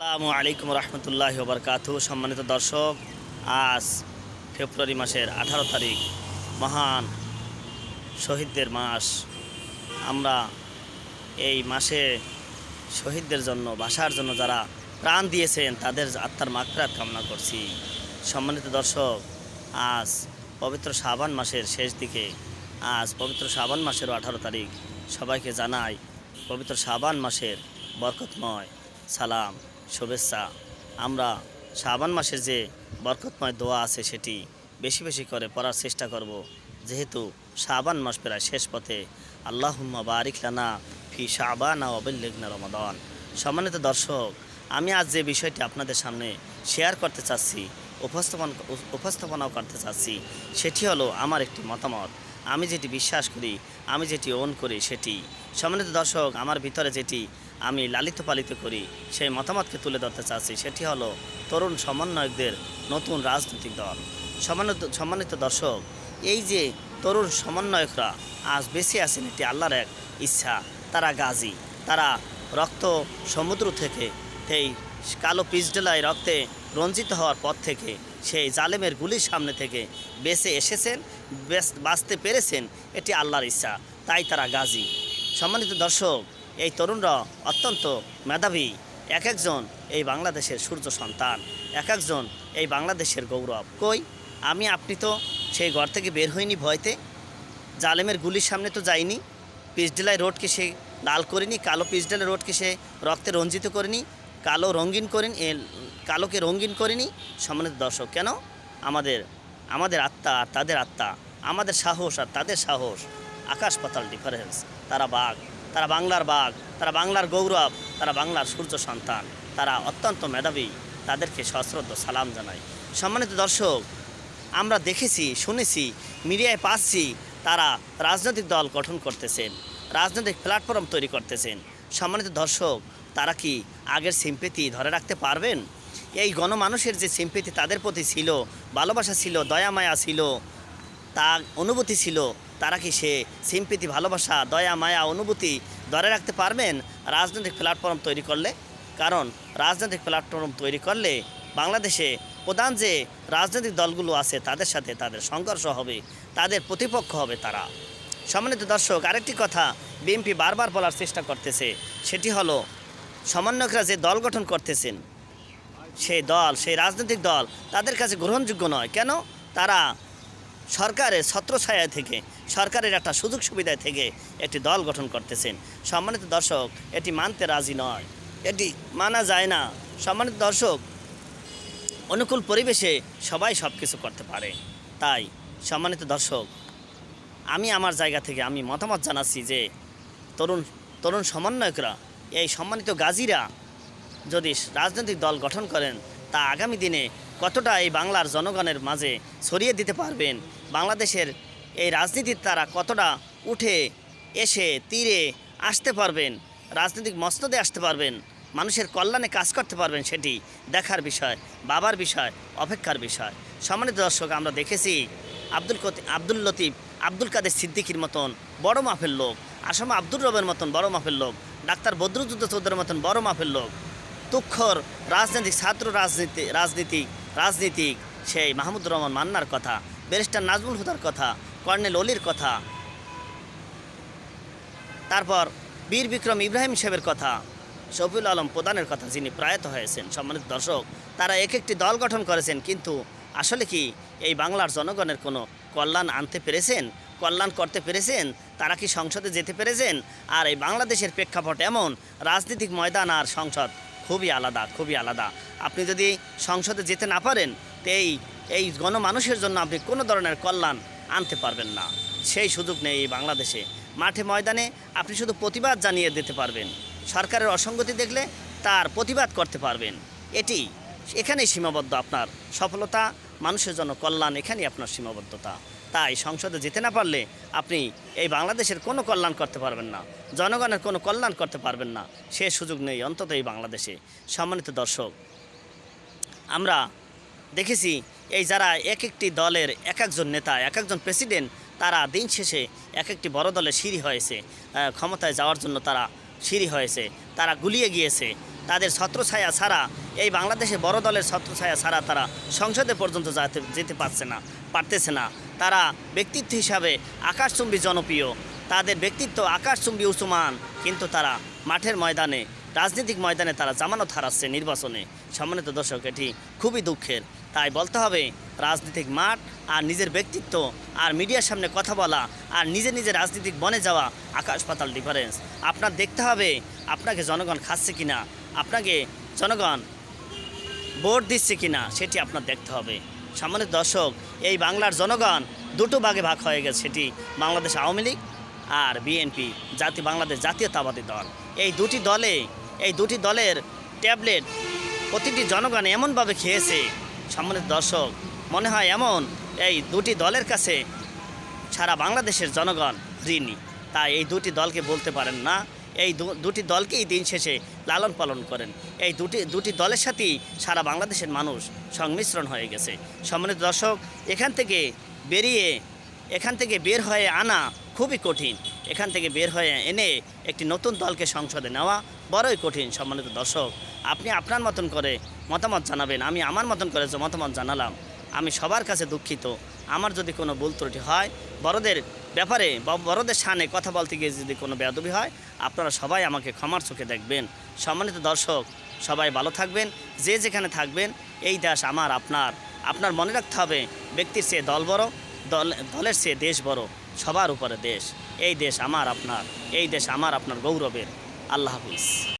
আসসালামু আলাইকুম রহমতুল্লাহ বরকাতু সম্মানিত দর্শক, আজ ফেব্রুয়ারি মাসের আঠারো তারিখ, মহান শহীদদের মাস। আমরা এই মাসে শহীদদের জন্য ভাষার জন্য যারা প্রাণ দিয়েছেন, তাদের আত্মার মাকরাত কামনা করছি। সম্মানিত দর্শক, আজ পবিত্র শাবান মাসের শেষ দিকে, আজ পবিত্র শাবান মাসেরও আঠারো তারিখ। সবাইকে জানাই পবিত্র শাবান মাসের বরকতময় সালাম। শুভেচ্ছা। আমরা শাবান মাসের যে বরকতময় দোয়া আছে সেটি বেশি বেশি করে পড়ার চেষ্টা করব। যেহেতু শাবান মাস প্রায় শেষ পথে। আল্লাহুম্মা বারিক ফি শাবানা অবল্লিগনা রমাদান। সম্মানিত দর্শক, আমি আজ যে বিষয়টি আপনাদের সামনে শেয়ার করতে চাচ্ছি, উপস্থাপন, উপস্থাপনাও করতে চাচ্ছি, সেটি হলো আমার একটি মতামত। আমি যেটি বিশ্বাস করি, আমি যেটি ওন করি সেটি। সম্মানিত দর্শক, আমার ভিতরে যেটি আমি লালিত পালিত করি, সেই মতামতকে তুলে ধরতে চাচ্ছি। সেটি হলো, তরুণ সমন্বয়কদের নতুন রাজনৈতিক দল। সম্মানিত সম্মানিত দর্শক, এই যে তরুণ সমন্বয়করা আজ বেঁচে আছেন এটি আল্লাহর এক ইচ্ছা। তারা গাজী, তারা রক্ত সমুদ্র থেকে, সেই কালো পিচডেলায় রক্তে রঞ্জিত হওয়ার পর থেকে, সেই জালেমের গুলির সামনে থেকে বেঁচে এসেছেন বাঁচতে পেরেছেন, এটি আল্লাহর ইচ্ছা। তাই তারা গাজী। সম্মানিত দর্শক এই তরুণরা অত্যন্ত মেধাবী এক একজন এই বাংলাদেশের সূর্য সন্তান এক একজন এই বাংলাদেশের গৌরব। কই? আমি, আপনি তো সেই ঘর থেকে বের হইনি ভয়তে। জালেমের গুলির সামনে তো যাইনি। পিচডেলায় রোডকে সে লাল করিনি, কালো পিচডেলা রোডকে সে রক্তে রঞ্জিত করিনি, কালো রঙিন করিনি কালোকে রঙিন করিনি। সম্মানিত দর্শক, কেন? আমাদের আমাদের আত্মা আর তাদের আত্মা, আমাদের সাহস আর তাদের সাহস, আকাশ পাতাল ডিফারেন্স তারা বাঘ। তারা বাংলার বাঘ, তারা বাংলার গৌরব, তারা বাংলার সূর্য সন্তান। তারা অত্যন্ত মেধাবী, তাদেরকে সশ্রদ্ধ সালাম জানাই। সম্মানিত দর্শক, আমরা দেখেছি, শুনেছি, মিডিয়ায় পাচ্ছি, তারা রাজনৈতিক দল গঠন করতেছেন, রাজনৈতিক প্ল্যাটফর্ম তৈরি করতেছেন। সম্মানিত দর্শক, তারা কি আগের সিম্পেতি ধরে রাখতে পারবেন? এই গণমানুষের যে সিম্পেতি তাদের প্রতি ছিল, ভালোবাসা ছিল, দয়া, মায়া ছিল তা অনুভূতি ছিল, তারা কি সে সিম্পেতি ভালোবাসা, দয়া, মায়া, অনুভূতি ধরে রাখতে পারবেন? রাজনৈতিক প্ল্যাটফর্ম তৈরি করলে? কারণ, রাজনৈতিক প্ল্যাটফর্ম তৈরি করলে বাংলাদেশে প্রধান যে রাজনৈতিক দলগুলো আছে, তাদের সাথে তাদের সংঘর্ষ হবে, তাদের প্রতিপক্ষ হবে তারা। সম্মানিত দর্শক, আরেকটি কথা বিএনপি বারবার বলার চেষ্টা করতেছে, সেটি হলো, সমন্বয়করা যে দল গঠন করতেছেন, সেই দল, সেই রাজনৈতিক দল তাদের কাছে গ্রহণযোগ্য নয়। কেন? তারা সরকারের ছত্রছায়া থেকে, সরকারের একটা সুযোগ সুবিধা থেকে একটি দল গঠন করতেছেন। সম্মানিত দর্শক, এটি মানতে রাজি নয়। এটি মানা যায় না। সম্মানিত দর্শক, অনুকূল পরিবেশে সবাই সব কিছু করতে পারে। তাই, সম্মানিত দর্শক, আমি আমার জায়গা থেকে আমি মতামত জানাচ্ছি যে, তরুণ তরুণ সমন্বয়করা, এই সম্মানিত গাজীরা যদি রাজনৈতিক দল গঠন করেন, তা আগামী দিনে কতটা এই বাংলার জনগণের মাঝে ছড়িয়ে দিতে পারবেন? বাংলাদেশের এই রাজনীতির তারা কতটা উঠে, এসে, তীরে আসতে পারবেন, রাজনৈতিক মস্তদে আসতে পারবেন, মানুষের কল্যাণে কাজ করতে পারবেন সেটি দেখার বিষয় বাবার বিষয়, অপেক্ষার বিষয়। সম্মানিত দর্শক, আমরা দেখেছি আব্দুল কতি, আব্দুল লতিফ, আব্দুল কাদের সিদ্দিকির মতন বড় মাফের লোক, আসামে আব্দুর রবের মতন বড় মাফের লোক, ডাক্তার বদরুদ্দুত চৌধুরীর মতন বড় মাফের লোক তুক্ষর রাজনৈতিক, ছাত্র রাজনীতি, রাজনীতিক রাজনীতিক সেই মাহমুদুর রহমান মান্নার কথা। ব্যারিস্টার নাজমুল হুদার কথা, কর্নেল অলির কথা। তারপর বীর বিক্রম ইব্রাহিম সাহেবের কথা, শফিউল আলম প্রধানের কথা যিনি প্রয়াত হয়েছেন, সম্মানিত দর্শক, তারা এক একটি দল গঠন করেছেন, কিন্তু আসলে কি এই বাংলার জনগণের কোনো কল্যাণ আনতে পেরেছেন? কল্যাণ করতে পেরেছেন? তারা কি সংসদে যেতে পেরেছেন? আর এই বাংলাদেশের প্রেক্ষাপট এমন? রাজনৈতিক ময়দান আর সংসদ খুবই আলাদা খুবই আলাদা। আপনি যদি সংসদে যেতে না পারেন তো এই এই গণমানুষের জন্য আপনি কোনো ধরনের কল্যাণ আনতে পারবেন না। সেই সুযোগ নেই এই বাংলাদেশে। মাঠে ময়দানে আপনি শুধু প্রতিবাদ জানিয়ে দিতে পারবেন। সরকারের অসঙ্গতি দেখলে তার প্রতিবাদ করতে পারবেন। এটি এখানেই সীমাবদ্ধ আপনার সফলতা, মানুষের জন্য কল্যাণ এখানেই আপনার সীমাবদ্ধতা। তাই সংসদে যেতে না পারলে আপনি এই বাংলাদেশের কোনো কল্যাণ করতে পারবেন না। জনগণের কোনো কল্যাণ করতে পারবেন না। সে সুযোগ নেই অন্তত এই বাংলাদেশে। সম্মানিত দর্শক, আমরা দেখেছি এই যারা এক একটি দলের এক একজন নেতা এক একজন প্রেসিডেন্ট, তারা দিন শেষে এক একটি বড় দলের সিঁড়ি হয়েছে। ক্ষমতায় যাওয়ার জন্য তারা সিঁড়ি হয়েছে। তারা গুলিয়ে গিয়েছে। তাদের ছত্রছায়া ছাড়া, এই বাংলাদেশে বড় দলের ছত্রছায়া ছাড়া তারা সংসদে পর্যন্ত যাতে, যেতে পারছে না, পারতেছে না। তারা ব্যক্তিত্ব হিসাবে আকাশচুম্বী জনপ্রিয়। তাদের ব্যক্তিত্ব আকাশচুম্বী উসমান, কিন্তু তারা মাঠের ময়দানে রাজনৈতিক ময়দানে তারা জামানত হারাচ্ছে নির্বাচনে। সম্মানিত দর্শক, এটি খুবই দুঃখের। তাই বলতে হবে, রাজনৈতিক মাঠ আর নিজের ব্যক্তিত্ব আর মিডিয়ার সামনে কথা বলা আর নিজে নিজে রাজনীতিক বনে যাওয়া আকাশ পাতাল ডিফারেন্স আপনার দেখতে হবে, আপনাকে জনগণ খাচ্ছে কিনা, আপনাকে জনগণ ভোট দিচ্ছে কিনা, সেটি আপনার দেখতে হবে। সম্মানিত দর্শক, এই বাংলার জনগণ দুটো ভাগে ভাগ হয়ে গেছে, সেটি বাংলাদেশ আওয়ামী লীগ আর বিএনপি, জাতি বাংলাদেশ জাতীয়তাবাদী দল। এই দুটি দলে এই দুটি দলের ট্যাবলেট প্রতিটি জনগণ এমনভাবে খেয়েছে। সম্মানিত দর্শক, মনে হয় এমন এই দুটি দলের কাছে সারা বাংলাদেশের জনগণ ঋণী। তাই এই দুটি দলকে বলতে পারেন না, এই দুটি দলকেই দিন শেষে লালন পালন করেন। এই দুটি দুটি দলের সাথেই সারা বাংলাদেশের মানুষ সংমিশ্রণ হয়ে গেছে। সম্মানিত দর্শক, এখান থেকে বেরিয়ে, এখান থেকে বের হয়ে আনা খুবই কঠিন। এখান থেকে বের হয়ে এনে একটি নতুন দলকে সংসদে নেওয়া বড়ই কঠিন সম্মানিত দর্শক। আপনি আপনার মতন করে মতামত জানাবেন, আমি আমার মতন করে যে মতামত জানালাম, আমি সবার কাছে দুঃখিত। আমার যদি কোনো ভুল ত্রুটি হয়, বড়দের ব্যাপারে বা বড়দের সামনে কথা বলতে গিয়ে যদি কোনো বেয়াদবি হয়, আপনারা সবাই আমাকে ক্ষমার চোখে দেখবেন। সম্মানিত দর্শক, সবাই ভালো থাকবেন, যে যেখানে থাকবেন, এই দেশ আমার, আপনার। আপনার মনে রাখতে হবে, ব্যক্তির চেয়ে দল বড়, দল, দলের চেয়ে দেশ বড়, সবার উপরে দেশ। এই দেশ আমার, আপনার। এই দেশ আমার, আপনার গৌরবের। আল্লাহ হাফিজ।